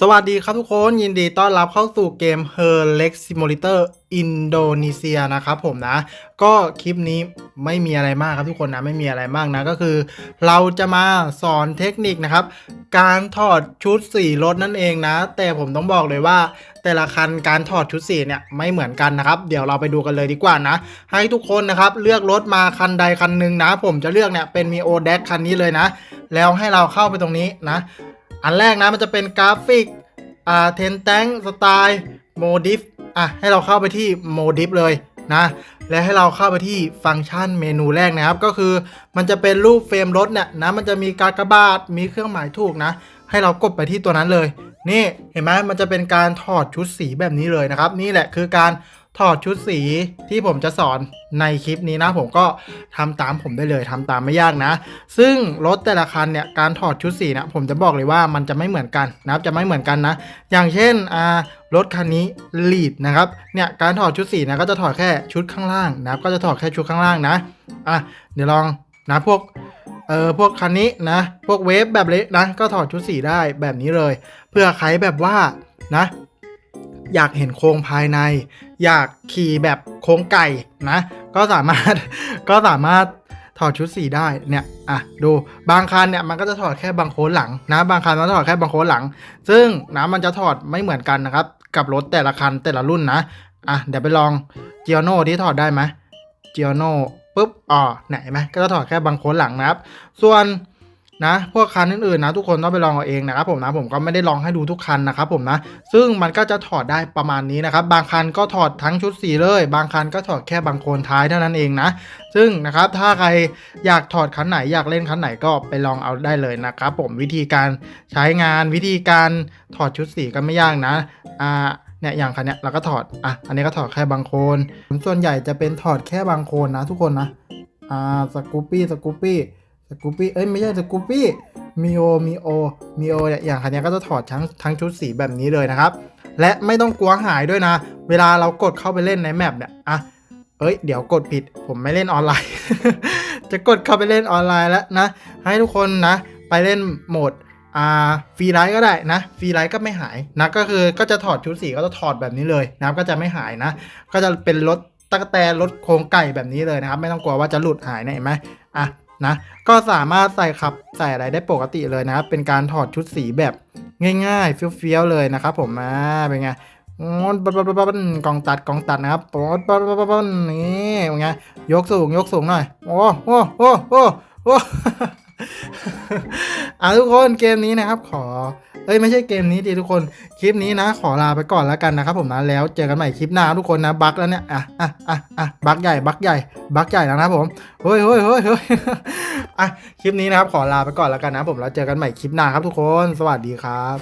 สวัสดีครับทุกคนยินดีต้อนรับเข้าสู่เกม Her Lex Simulator Indonesia นะครับผมนะ ก็คลิปนี้ไม่มีอะไรมากครับทุกคนนะไม่มีอะไรมากนะก็คือ เราจะมาสอนเทคนิคนะครับ การถอดชุดสีรถนั่นเองนะ แต่ผมต้องบอกเลยว่า แต่ละคันการถอดชุดสีเนี่ยไม่เหมือนกันนะครับ เดี๋ยวเราไปดูกันเลยดีกว่านะ ให้ทุกคนนะครับเลือกรถมาคันใดคันหนึ่งนะ ผมจะเลือกเนี่ยเป็นมีโอเดคันนี้เลยนะ แล้วให้เราเข้าไปตรงนี้นะ อันแรกนะมันจะเป็นกราฟิกอ่าเทนแตงสไตล์โมดิฟอะให้เราเข้าไปที่โมดิฟเลยนะและให้เราเข้าไปที่ฟังก์ชันเมนูแรกนะครับ ก็คือมันจะเป็นรูปเฟรมรถเนี่ยนะมันจะมีกากบาทมีเครื่องหมายถูกนะ ให้เรากดไปที่ตัวนั้นเลย นี่เห็นไหมมันจะเป็นการถอดชุดสีแบบนี้เลยนะครับ นี่แหละคือการ ถอดชุดสีที่ผมจะสอนในคลิปนี้นะ ผมก็ทำตามผมได้เลยทำตามไม่ยากนะ ซึ่งรถแต่ละคันเนี่ยการถอดชุดสีนี่ยผมจะบอกเลยว่ามันจะไม่เหมือนกันนะครับจะไม่เหมือนกันนะ อย่างเช่นอ่ารถคันนี้ลีดนะครับเนี่ยการถอดชุดสีนะก็จะถอดแค่ชุดข้างล่างนะครับก็จะถอดแค่ชุดข้างล่างนะอะเดี๋ยวลองนะพวกเออพวกคันนี้นะ พวกเวฟแบบเล็กนะ ก็ถอดชุดสีได้แบบนี้เลย เพื่อใครแบบว่านะ อยากเห็นโครงภายใน อยากขี่แบบโครงไก่นะ ก็สามารถก็สามารถถอดชุดสีได้เนี่ยอะดูบางคันเนี่ยมันก็จะถอดแค่บางโค้นหลังนะ บางคันมันถอดแค่บางโค้นหลัง ซึ่งนะมันจะถอดไม่เหมือนกันนะครับ กับรถแต่ละคันแต่ละรุ่นนะอะเดี๋ยวไปลองเจียโน่ที่ถอดได้ไหมเจียโน่ปุ๊บอ๋อไหนไหมก็จะถอดแค่บางโค้นหลังนะครับ ส่วน นะพวกคันอื่นๆนะทุกคนต้องไปลองเอาเองนะครับผมนะผมก็ไม่ได้ลองให้ดูทุกคันนะครับผมนะ ซึ่งมันก็จะถอดได้ประมาณนี้นะครับ บางคันก็ถอดทั้งชุดสีเลย บางคันก็ถอดแค่บางโคนท้ายเท่านั้นเองนะ ซึ่งนะครับถ้าใครอยากถอดคันไหนอยากเล่นคันไหนก็ไปลองเอาได้เลยนะครับผมวิธีการใช้งานวิธีการถอดชุดสีก็ไม่ยากนะอ่าเนี่ยอย่างคันเนี้ยเราก็ถอดอะอันนี้ก็ถอดแค่บางโคนส่วนใหญ่จะเป็นถอดแค่บางโคนนะ ทุกคนนะอ่าสกูปปี้สกูปปี้ กูปี้เอ้ยไม่ใช่สกูปี้มีโอมีโอมีโอเนี่ยอย่างคันนี้ก็จะถอดทั้งทั้งชุดสีแบบนี้เลยนะครับ และไม่ต้องกลัวหายด้วยนะ เวลาเรากดเข้าไปเล่นในแมปเนี่ยอะเอ้ยเดี๋ยวกดผิด ผมไม่เล่นออนไลน์ จะกดเข้าไปเล่นออนไลน์แล้วนะ ให้ทุกคนนะ ไปเล่นโหมดอ่าฟรีไลท์ก็ได้นะฟรีไลท์ก็ไม่หายนะก็คือก็จะถอดชุดสีก็จะถอดแบบนี้เลยนะก็จะไม่หายนะ ก็จะเป็นรถตะกแตนรถโครงไก่แบบนี้เลยนะครับ ไม่ต้องกลัวว่าจะหลุดหายนะเห็นไหมอะ นะ ก็สามารถใส่ขับใส่อะไรได้ปกติเลยนะครับเป็นการถอดชุดสีแบบง่ายๆเฟี้ยวๆเลยนะครับผมอ่าเป็นไงโอ้ยปั๊บปั๊บปั๊บปั๊บกองตัดกองตัดนะครับปั๊บปั๊บปั๊บปั๊บปั๊บนี่เป็นไงยกสูงยกสูงหน่อยโอ้โอ้โอ้โอ้โอ้อะทุกคนเกมนี้นะครับขอ เอ้ยไม่ใช่เกมนี้ดิทุกคน คลิปนี้นะ ขอลาไปก่อนแล้วกันนะครับผมนะแล้วเจอกันใหม่คลิปหน้าทุกคนนะบั๊กแล้วเนี่ยอะอะอะอะบั๊กใหญ่บั๊กใหญ่บั๊กใหญ่แล้วนะครับผมเฮ้ยเฮ้ยเฮ้ยเฮ้ยอะคลิปนี้นะครับขอลาไปก่อนแล้วกันนะผมแล้วเจอกันใหม่คลิปหน้าครับทุกคน สวัสดีครับ